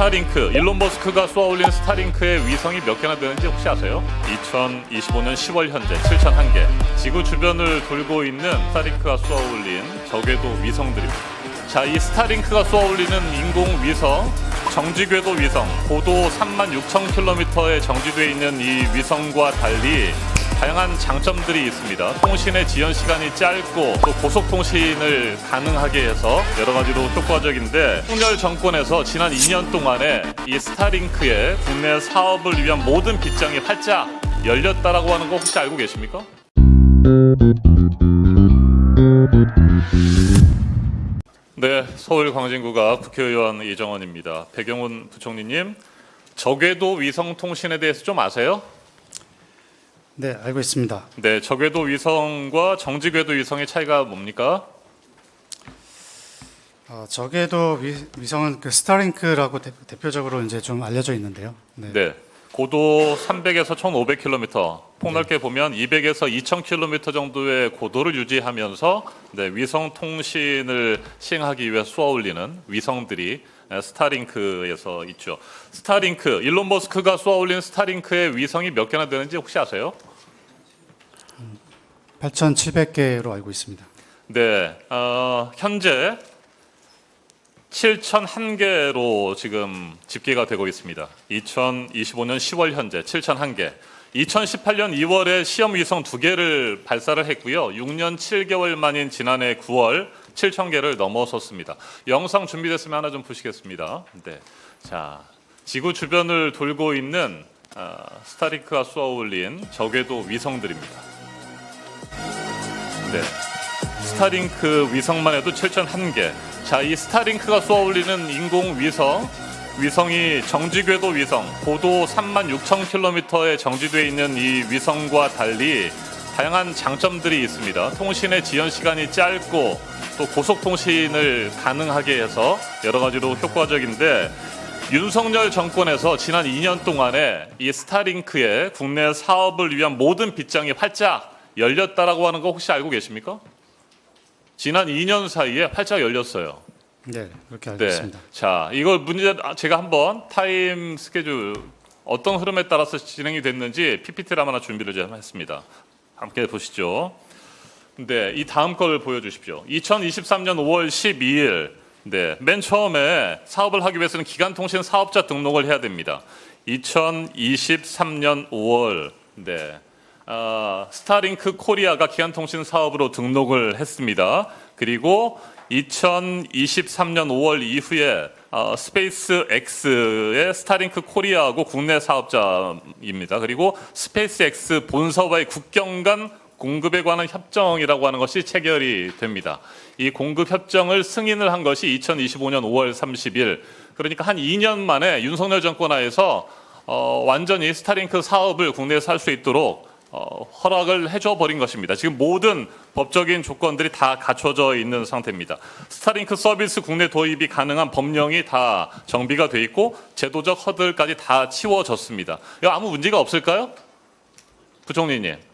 스타링크, 일론 머스크가 쏘아올린 스타링크의 위성이 몇 개나 되는지 혹시 아세요? 2025년 10월 현재 7,001개. 지구 주변을 돌고 있는 스타링크가 쏘아올린 적외도 위성들입니다. 자, 이 스타링크가 쏘아올리는 인공 위성, 정지궤도 위성, 고도 36,000km에 정지되어 있는 이 위성과 달리 다양한 장점들이 있습니다. 통신의 지연 시간이 짧고 또 고속 통신을 가능하게 해서 여러 가지로 효과적인데 홍열 정권에서 지난 2년 동안에 이 스타링크의 국내 사업을 위한 모든 빗장이 활짝 열렸다라고 하는 거 혹시 알고 계십니까? 네, 서울 광진구가 국회의원 이정원입니다. 백영훈 부총리님, 저궤도 위성 통신에 대해서 좀 아세요? 네, 알고 있습니다. 네, 저궤도 위성과 정지궤도 위성의 차이가 뭡니까? 어, 저궤도 위, 위성은 그 스타링크라고 대, 대표적으로 이제 좀 알려져 있는데요. 네. 네. 고도 300에서 1,500km, 폭넓게 보면 200에서 2,000km 정도의 고도를 유지하면서 네, 위성 통신을 시행하기 위해 쏘아 올리는 위성들이 에, 스타링크에서 있죠. 스타링크, 일론 머스크가 쏘아 올린 스타링크의 위성이 몇 개나 되는지 혹시 아세요? 8,700개로 알고 있습니다. 네, 어, 현재 7,001개로 지금 집계가 되고 있습니다. 2025년 10월 현재 7,001개. 2018년 2월에 시험 위성 두 개를 발사를 했고요. 6년 7개월 만인 지난해 9월 7,000개를 넘어섰습니다. 영상 준비됐으면 하나 좀 보시겠습니다. 네, 자 지구 주변을 돌고 있는 아, 스타링크가 쏘아올린 저궤도 위성들입니다. 네. 스타링크 위성만 해도 7,001개. 자, 이 스타링크가 쏘아올리는 인공 위성, 위성이 정지궤도 위성, 고도 36,000km에 정지되어 있는 이 위성과 달리 다양한 장점들이 있습니다. 통신의 지연 시간이 짧고 또 고속 통신을 가능하게 해서 여러 가지로 효과적인데 윤석열 정권에서 지난 2년 동안에 이 스타링크의 국내 사업을 위한 모든 빗장이 활짝 열렸다라고 하는 거 혹시 알고 계십니까? 지난 2년 사이에 활짝 열렸어요. 네, 그렇게 알고 네. 있습니다. 자, 이걸 문제 아, 제가 한번 타임 스케줄 어떤 흐름에 따라서 진행이 됐는지 PPT를 하나 준비를 좀 했습니다. 함께 보시죠. 네, 이 다음 걸 보여주십시오. 2023년 5월 12일, 네, 맨 처음에 사업을 하기 위해서는 기간통신 사업자 등록을 해야 됩니다. 2023년 5월, 네, 아, 스타링크 코리아가 기간통신 사업으로 등록을 했습니다. 그리고 2023년 5월 이후에 어, 스페이스 X의 스타링크 코리아하고 국내 사업자입니다. 그리고 스페이스 X 본사와의 국경 간 공급에 관한 협정이라고 하는 것이 체결이 됩니다. 이 공급 협정을 승인을 한 것이 2025년 5월 30일. 그러니까 한 2년 만에 윤석열 정권 하에서 어, 완전히 스타링크 사업을 국내에서 할 수 있도록 어, 허락을 해줘 버린 것입니다. 지금 모든 법적인 조건들이 다 갖춰져 있는 상태입니다. 스타링크 서비스 국내 도입이 가능한 법령이 다 정비가 돼 있고 제도적 허들까지 다 치워졌습니다. 아무 문제가 없을까요? 부총리님.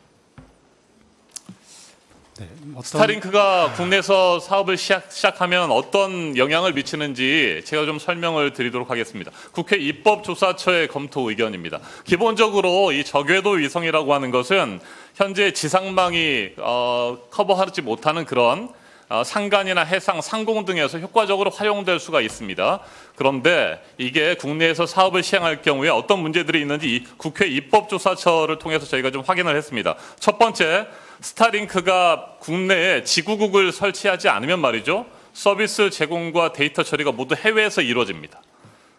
네, 어떤 스타링크가 국내에서 사업을 시작, 시작하면 어떤 영향을 미치는지 제가 좀 설명을 드리도록 하겠습니다. 국회 입법조사처의 검토 의견입니다. 기본적으로 이 저궤도 위성이라고 하는 것은 현재 지상망이 어, 커버하지 못하는 그런 어, 상간이나 해상, 상공 등에서 효과적으로 활용될 수가 있습니다. 그런데 이게 국내에서 사업을 시행할 경우에 어떤 문제들이 있는지 이 국회 입법조사처를 통해서 저희가 좀 확인을 했습니다. 첫 번째, 스타링크가 국내에 지구국을 설치하지 않으면 말이죠. 서비스 제공과 데이터 처리가 모두 해외에서 이루어집니다.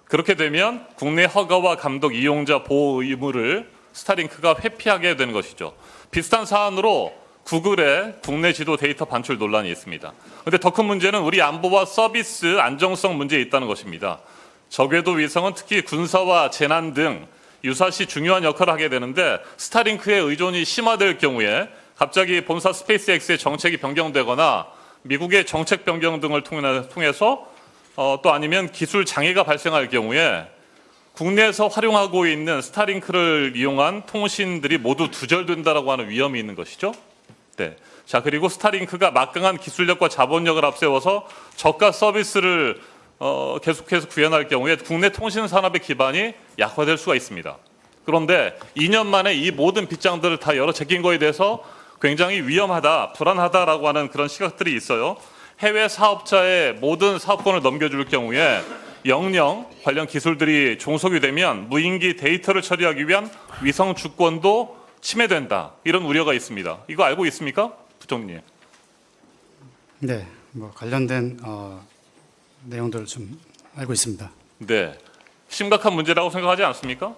그렇게 되면 국내 허가와 감독 이용자 보호 의무를 스타링크가 회피하게 되는 것이죠. 비슷한 사안으로 구글의 국내 지도 데이터 반출 논란이 있습니다. 그런데 더 큰 문제는 우리 안보와 서비스 안정성 문제에 있다는 것입니다. 저궤도 위성은 특히 군사와 재난 등 유사시 중요한 역할을 하게 되는데 스타링크의 의존이 심화될 경우에 갑자기 본사 스페이스X의 정책이 변경되거나 미국의 정책 변경 등을 통해- 통해서 어, 또 아니면 기술 장애가 발생할 경우에 국내에서 활용하고 있는 스타링크를 이용한 통신들이 모두 두절된다라고 하는 위험이 있는 것이죠. 네. 자 그리고 스타링크가 막강한 기술력과 자본력을 앞세워서 저가 서비스를 어, 계속해서 구현할 경우에 국내 통신 산업의 기반이 약화될 수가 있습니다. 그런데 2년 만에 이 모든 빗장들을 다 열어 제낀 거에 대해서 굉장히 위험하다, 불안하다라고 하는 그런 시각들이 있어요. 해외 사업자의 모든 사업권을 넘겨줄 경우에 영영 관련 기술들이 종속이 되면 무인기 데이터를 처리하기 위한 위성 주권도 침해된다. 이런 우려가 있습니다. 이거 알고 있습니까? 부총리님. 네, 뭐 관련된 어, 내용들을 좀 알고 있습니다. 네. 심각한 문제라고 생각하지 않습니까?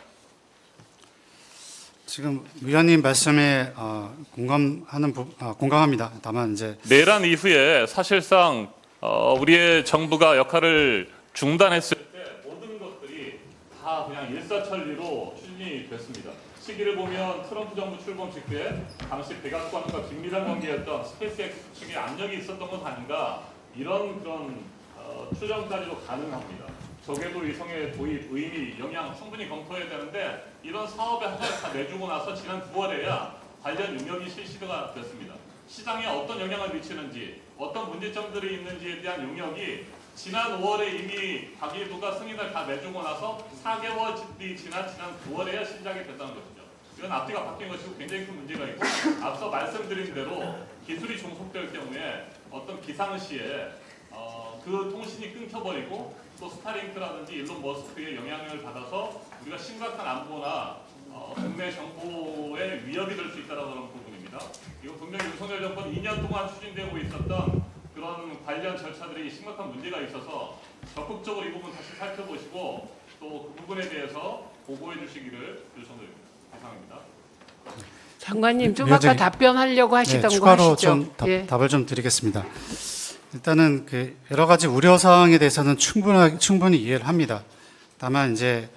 지금 위원님 말씀에 어, 공감하는 부, 아, 공감합니다. 다만 이제 내란 이후에 사실상 어, 우리의 정부가 역할을 중단했을 때 모든 것들이 다 그냥 일사천리로 추진이 됐습니다. 시기를 보면 트럼프 정부 출범 직후에 당시 백악관과 긴밀한 관계였던 스페이스X 측에 압력이 있었던 것 아닌가 이런 그런 어, 추정까지도 가능합니다. 저궤도 위성의 도입 의미 영향 충분히 검토해야 되는데 이런 사업에 하나를 다 내주고 나서 지난 9월에야 관련 능력이 실시가 됐습니다. 시장에 어떤 영향을 미치는지 어떤 문제점들이 있는지에 대한 용역이 지난 5월에 이미 가계부가 승인을 다 내주고 나서 4개월이 지난 지난 9월에야 시작이 됐다는 것이죠. 이건 앞뒤가 바뀐 것이고 굉장히 큰 문제가 있고 앞서 말씀드린 대로 기술이 종속될 경우에 어떤 기상시에 어, 그 통신이 끊겨버리고 또 스타링크라든지 일론 머스크의 영향을 받아서 우리가 심각한 안보나 어, 국내 정보에 위협이 될 수 있다는 부분입니다. 이거 분명히 윤석열 정권 2년 동안 추진되고 있었던 그런 관련 절차들이 심각한 문제가 있어서 적극적으로 이 부분 다시 살펴보시고 또 그 부분에 대해서 보고해 주시기를 요청드립니다. 이상입니다. 장관님 좀 위원장님. 아까 답변하려고 하시던 네, 거 추가로 하시죠. 좀 답, 예. 답을 좀 드리겠습니다. 일단은 그 여러 가지 우려 사항에 대해서는 충분하게 충분히 이해를 합니다. 다만 이제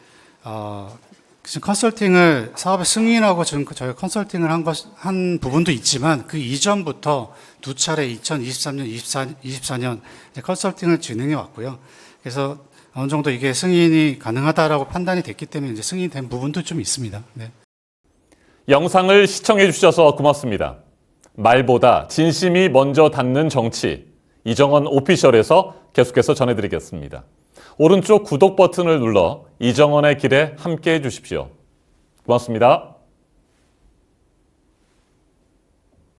어, 지금 컨설팅을 사업에 승인하고 지금 그 저희 컨설팅을 한 것 한 부분도 있지만 그 이전부터 두 차례 2023년, 24, 24년 이제 컨설팅을 진행해 왔고요. 그래서 어느 정도 이게 승인이 가능하다라고 판단이 됐기 때문에 이제 승인된 부분도 좀 있습니다. 네. 영상을 시청해 주셔서 고맙습니다. 말보다 진심이 먼저 닿는 정치. 이정원 오피셜에서 계속해서 전해드리겠습니다. 오른쪽 구독 버튼을 눌러 이정원의 길에 함께 해 주십시오. 고맙습니다.